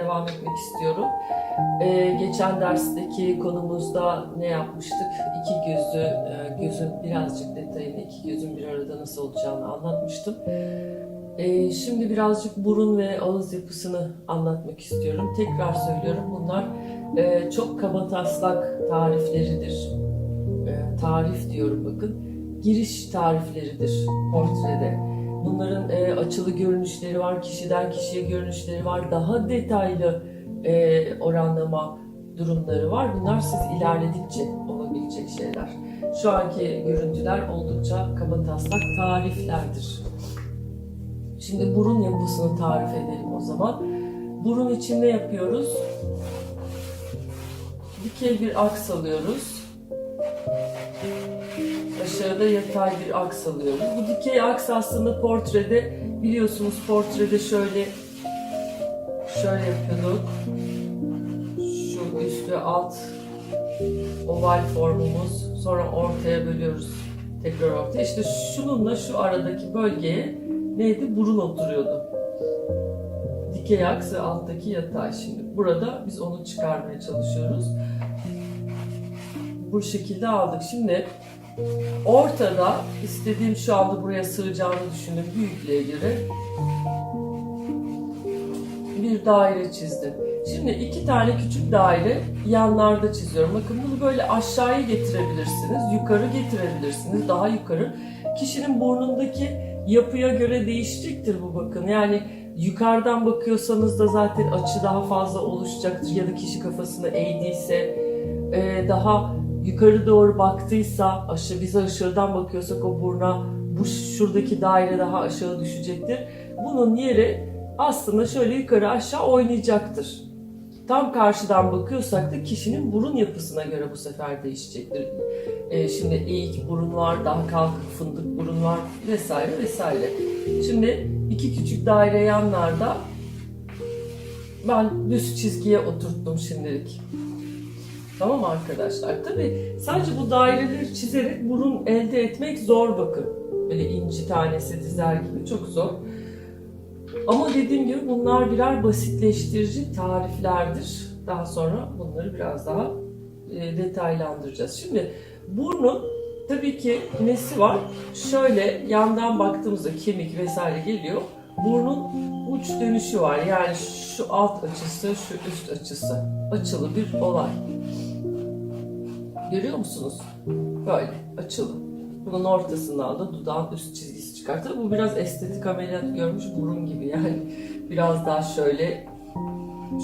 devam etmek istiyorum. Ee, geçen dersteki konumuzda ne yapmıştık? İki gözü, e, gözün birazcık detayını, iki gözün bir arada nasıl olacağını anlatmıştım. Ee, şimdi birazcık burun ve ağız yapısını anlatmak istiyorum. Tekrar söylüyorum bunlar e, çok kaba taslak tarifleridir. E, tarif diyorum bakın. Giriş tarifleridir portrede. Bunların e, açılı görünüşleri var, kişiden kişiye görünüşleri var. Daha detaylı e, oranlama durumları var. Bunlar siz ilerledikçe olabilecek şeyler. Şu anki görüntüler oldukça kaba taslak tariflerdir. Şimdi burun yapısını tarif edelim o zaman. Burun için ne yapıyoruz? Dikey bir aks alıyoruz. Aşağıda yatay bir aks alıyoruz. Bu dikey aks aslında portrede biliyorsunuz portrede şöyle şöyle yapıyorduk. Şu üst ve alt oval formumuz sonra ortaya bölüyoruz. Tekrar ortaya. İşte şununla şu aradaki bölgeye neydi? Burun oturuyordu. Dikey aks ve alttaki yatay. Şimdi burada biz onu çıkarmaya çalışıyoruz. Bu şekilde aldık. Şimdi ortada istediğim şu anda buraya sığacağını düşündüm büyüklüğe göre bir daire çizdim. Şimdi iki tane küçük daire yanlarda çiziyorum. Bakın bunu böyle aşağıya getirebilirsiniz, yukarı getirebilirsiniz, daha yukarı. Kişinin burnundaki yapıya göre değişecektir bu bakın. Yani yukarıdan bakıyorsanız da zaten açı daha fazla oluşacaktır ya da kişi kafasını eğdiyse daha yukarı doğru baktıysa aşağı biz aşağıdan bakıyorsak o burna bu şuradaki daire daha aşağı düşecektir. Bunun yeri aslında şöyle yukarı aşağı oynayacaktır. Tam karşıdan bakıyorsak da kişinin burun yapısına göre bu sefer değişecektir. Ee, şimdi eğik burun var, daha kalkık fındık burun var vesaire vesaire. Şimdi iki küçük daire yanlarda ben düz çizgiye oturttum şimdilik. Tamam arkadaşlar? Tabii sadece bu daireleri çizerek burun elde etmek zor bakın. Böyle inci tanesi dizer gibi çok zor. Ama dediğim gibi bunlar birer basitleştirici tariflerdir. Daha sonra bunları biraz daha e, detaylandıracağız. Şimdi burnun tabii ki nesi var? Şöyle yandan baktığımızda kemik vesaire geliyor. Burnun uç dönüşü var. Yani şu alt açısı, şu üst açısı. Açılı bir olay. Görüyor musunuz? Böyle açılı. Bunun ortasından da dudağın üst çizgisi çıkar. Tabii bu biraz estetik ameliyat görmüş burun gibi yani. Biraz daha şöyle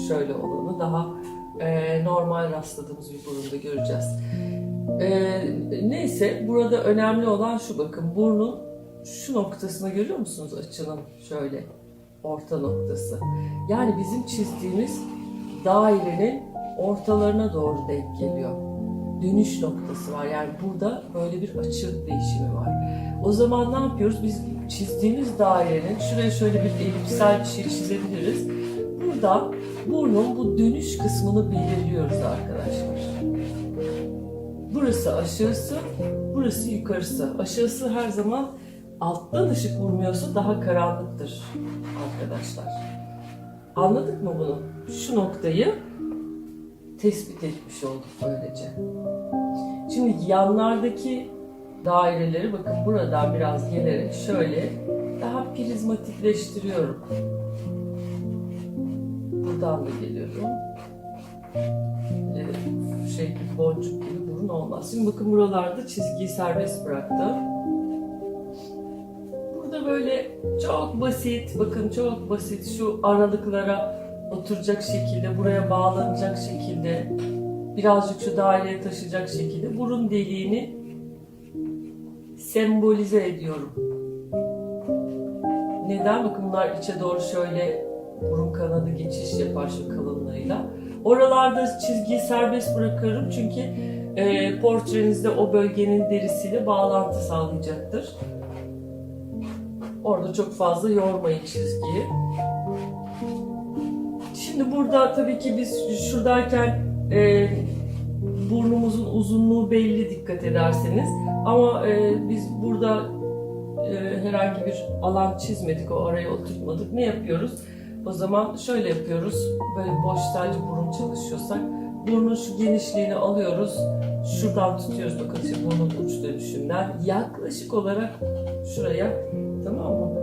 şöyle olanı daha e, normal rastladığımız bir burunda göreceğiz. E, neyse burada önemli olan şu bakın burnun şu noktasını görüyor musunuz açının şöyle orta noktası. Yani bizim çizdiğimiz dairenin ortalarına doğru denk geliyor dönüş noktası var. Yani burada böyle bir açı değişimi var. O zaman ne yapıyoruz? Biz çizdiğimiz dairenin şuraya şöyle bir elipsel bir şey çizebiliriz. Burada burnun bu dönüş kısmını belirliyoruz arkadaşlar. Burası aşağısı, burası yukarısı. Aşağısı her zaman alttan ışık vurmuyorsa daha karanlıktır arkadaşlar. Anladık mı bunu? Şu noktayı tespit etmiş olduk böylece. Şimdi yanlardaki daireleri bakın buradan biraz gelerek şöyle daha prizmatikleştiriyorum. Buradan da geliyorum. Evet, şey gibi boncuk gibi burun olmaz. Şimdi bakın buralarda çizgiyi serbest bıraktım. Burada böyle çok basit, bakın çok basit şu aralıklara oturacak şekilde, buraya bağlanacak şekilde, birazcık şu daireye taşıyacak şekilde burun deliğini sembolize ediyorum. Neden? Bakın bunlar içe doğru şöyle burun kanadı geçiş yapar şu kalınlığıyla. Oralarda çizgiyi serbest bırakıyorum çünkü e, portrenizde o bölgenin derisiyle bağlantı sağlayacaktır. Orada çok fazla yormayın çizgiyi. Şimdi burada tabii ki biz şuradayken e, burnumuzun uzunluğu belli dikkat ederseniz ama e, biz burada e, herhangi bir alan çizmedik, o araya oturtmadık. Ne yapıyoruz? O zaman şöyle yapıyoruz. Böyle boş sadece burun çalışıyorsak burnun şu genişliğini alıyoruz. Şuradan tutuyoruz bakın şimdi burnun uç dönüşünden. Yaklaşık olarak şuraya tamam mı?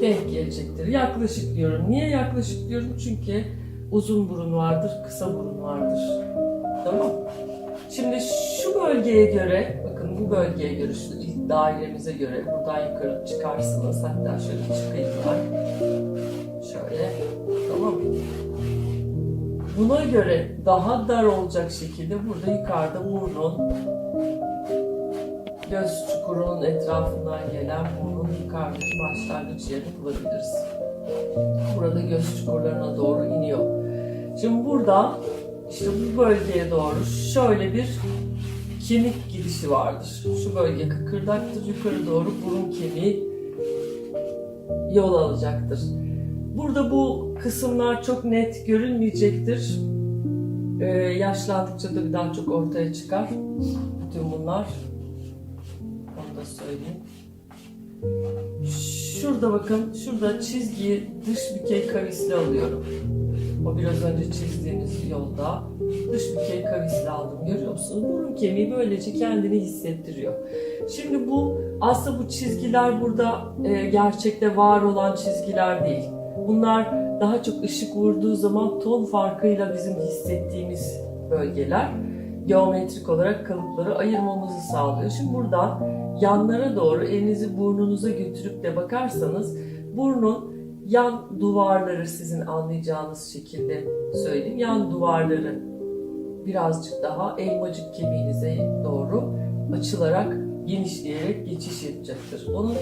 Denk gelecektir. Yaklaşık diyorum. Niye yaklaşık diyorum? Çünkü uzun burun vardır, kısa burun vardır. Tamam. Şimdi şu bölgeye göre, bakın bu bölgeye göre, şu dairemize göre buradan yukarı çıkarsınız. Hatta şöyle çıkayım ben. Şöyle. Tamam? Buna göre daha dar olacak şekilde burada yukarıda burnun göz çukurunun etrafından gelen burnun yukarıdaki başlangıç yerini bulabiliriz. Burada göz çukurlarına doğru iniyor. Şimdi burada işte bu bölgeye doğru şöyle bir kemik girişi vardır. Şu bölge kıkırdaktır. Yukarı doğru burun kemiği yol alacaktır. Burada bu kısımlar çok net görünmeyecektir. Ee, yaşlandıkça da daha çok ortaya çıkar. Bütün bunlar. Onu da söyleyeyim. Şurada bakın, şurada çizgiyi dış bükey kavisli alıyorum. O biraz önce çizdiğimiz yolda dış bükey kavisli aldım. Görüyor musunuz? Burun kemiği böylece kendini hissettiriyor. Şimdi bu aslında bu çizgiler burada e, gerçekte var olan çizgiler değil. Bunlar daha çok ışık vurduğu zaman ton farkıyla bizim hissettiğimiz bölgeler. Geometrik olarak kalıpları ayırmamızı sağlıyor. Şimdi buradan yanlara doğru elinizi burnunuza götürüp de bakarsanız burnun yan duvarları sizin anlayacağınız şekilde söyleyeyim. Yan duvarları birazcık daha elmacık kemiğinize doğru açılarak genişleyerek geçiş yapacaktır. Onun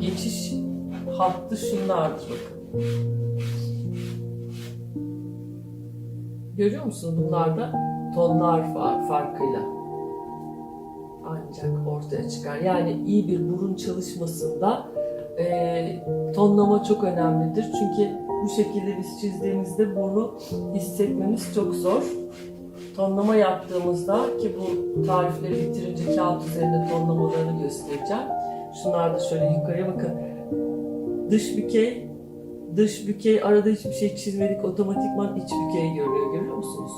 geçiş hattı şunlardır bakın. Görüyor musunuz bunlarda tonlar fa- farkıyla ancak ortaya çıkar. Yani iyi bir burun çalışmasında e, tonlama çok önemlidir. Çünkü bu şekilde biz çizdiğimizde burnu hissetmemiz çok zor. Tonlama yaptığımızda ki bu tarifleri bitirince kağıt üzerinde tonlamalarını göstereceğim. Şunlar da şöyle yukarıya bakın. Dış bükey, dış bükey arada hiçbir şey çizmedik otomatikman iç bükeyi görüyor. Görüyor musunuz?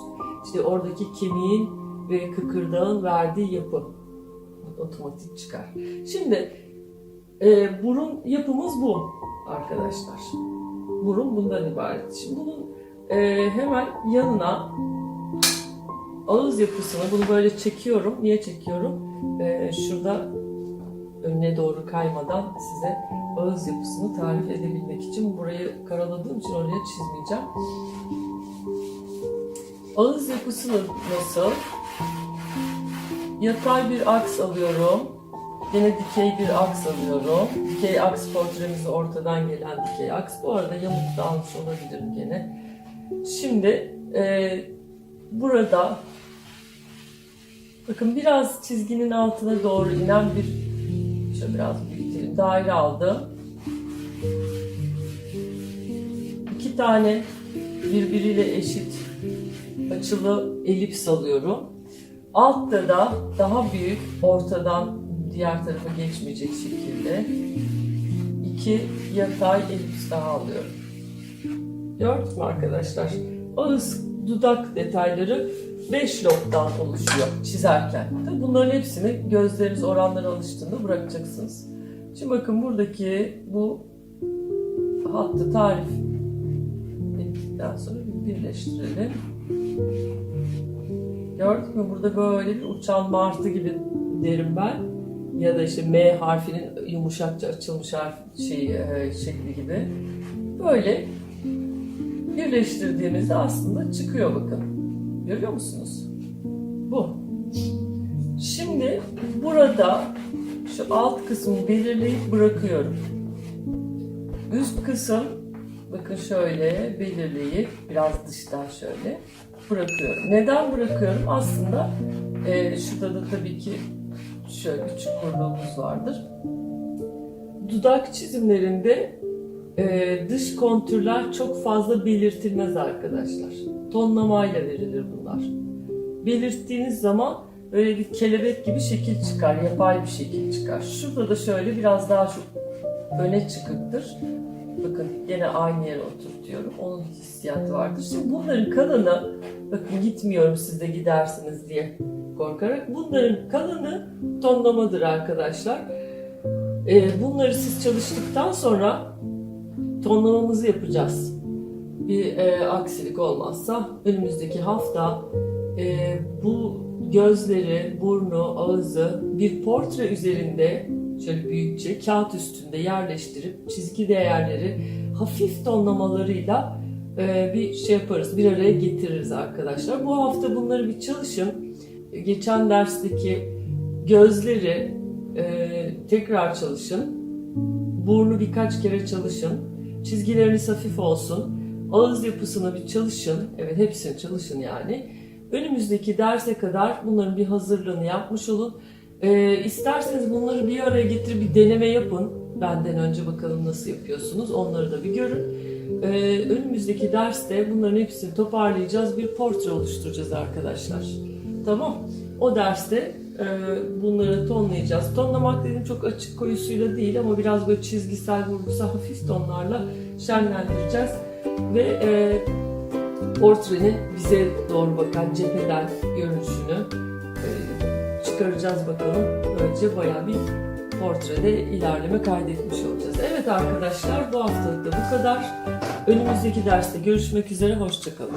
İşte oradaki kemiğin ve kıkırdağın verdiği yapı otomatik çıkar. Şimdi e, burun yapımız bu arkadaşlar. Burun bundan ibaret. Şimdi bunun e, hemen yanına ağız yapısını bunu böyle çekiyorum. Niye çekiyorum? E, şurada önüne doğru kaymadan size ağız yapısını tarif edebilmek için burayı karaladığım için oraya çizmeyeceğim. Ağız yapısını nasıl? Yatay bir aks alıyorum. Yine dikey bir aks alıyorum. Dikey aks portremiz ortadan gelen dikey aks. Bu arada yamuk da almış olabilirim gene. Şimdi e, burada bakın biraz çizginin altına doğru inen bir şöyle biraz büyütelim. Daire aldım. İki tane birbiriyle eşit açılı elips alıyorum. Altta da daha büyük ortadan diğer tarafa geçmeyecek şekilde iki yatay elips daha alıyorum. Gördünüz mü arkadaşlar? Ağız dudak detayları 5 lobdan oluşuyor çizerken. Tabii bunların hepsini gözleriniz oranlara alıştığında bırakacaksınız. Şimdi bakın buradaki bu hattı tarif ettikten sonra bir birleştirelim. Gördük mü? Burada böyle bir uçan martı gibi derim ben. Ya da işte M harfinin yumuşakça açılmış harf şey, e, şekli gibi. Böyle birleştirdiğimizde aslında çıkıyor bakın. Görüyor musunuz? Bu. Şimdi burada şu alt kısmı belirleyip bırakıyorum. Üst kısım bakın şöyle belirleyip biraz dıştan şöyle bırakıyorum. Neden bırakıyorum? Aslında e, şurada da tabii ki şöyle bir çukurluğumuz vardır. Dudak çizimlerinde e, dış kontürler çok fazla belirtilmez arkadaşlar. Tonlamayla verilir bunlar. Belirttiğiniz zaman böyle bir kelebek gibi şekil çıkar, yapay bir şekil çıkar. Şurada da şöyle biraz daha şu öne çıkıktır. Bakın yine aynı yere oturtuyorum. Onun hissiyatı vardır. Şimdi bunların kalını, bakın gitmiyorum siz de gidersiniz diye korkarak. Bunların kalını tonlamadır arkadaşlar. Ee, bunları siz çalıştıktan sonra tonlamamızı yapacağız. Bir e, aksilik olmazsa önümüzdeki hafta e, bu gözleri, burnu, ağzı bir portre üzerinde şöyle büyükçe kağıt üstünde yerleştirip çizgi değerleri hafif tonlamalarıyla e, bir şey yaparız, bir araya getiririz arkadaşlar. Bu hafta bunları bir çalışın. Geçen dersteki gözleri e, tekrar çalışın. Burnu birkaç kere çalışın. Çizgileriniz hafif olsun. Ağız yapısına bir çalışın. Evet hepsini çalışın yani. Önümüzdeki derse kadar bunların bir hazırlığını yapmış olun. Ee, isterseniz bunları bir araya getirip bir deneme yapın. Benden önce bakalım nasıl yapıyorsunuz. Onları da bir görün. Ee, önümüzdeki derste bunların hepsini toparlayacağız. Bir portre oluşturacağız arkadaşlar. Tamam. O derste e, bunları tonlayacağız. Tonlamak dediğim çok açık koyusuyla değil ama biraz böyle çizgisel, vurgusal, hafif tonlarla şenlendireceğiz. Ve e, portrenin bize doğru bakan cepheden görünüşünü e, çıkaracağız bakalım. Böylece bayağı bir portrede ilerleme kaydetmiş olacağız. Evet arkadaşlar bu haftalık da bu kadar. Önümüzdeki derste görüşmek üzere. Hoşçakalın.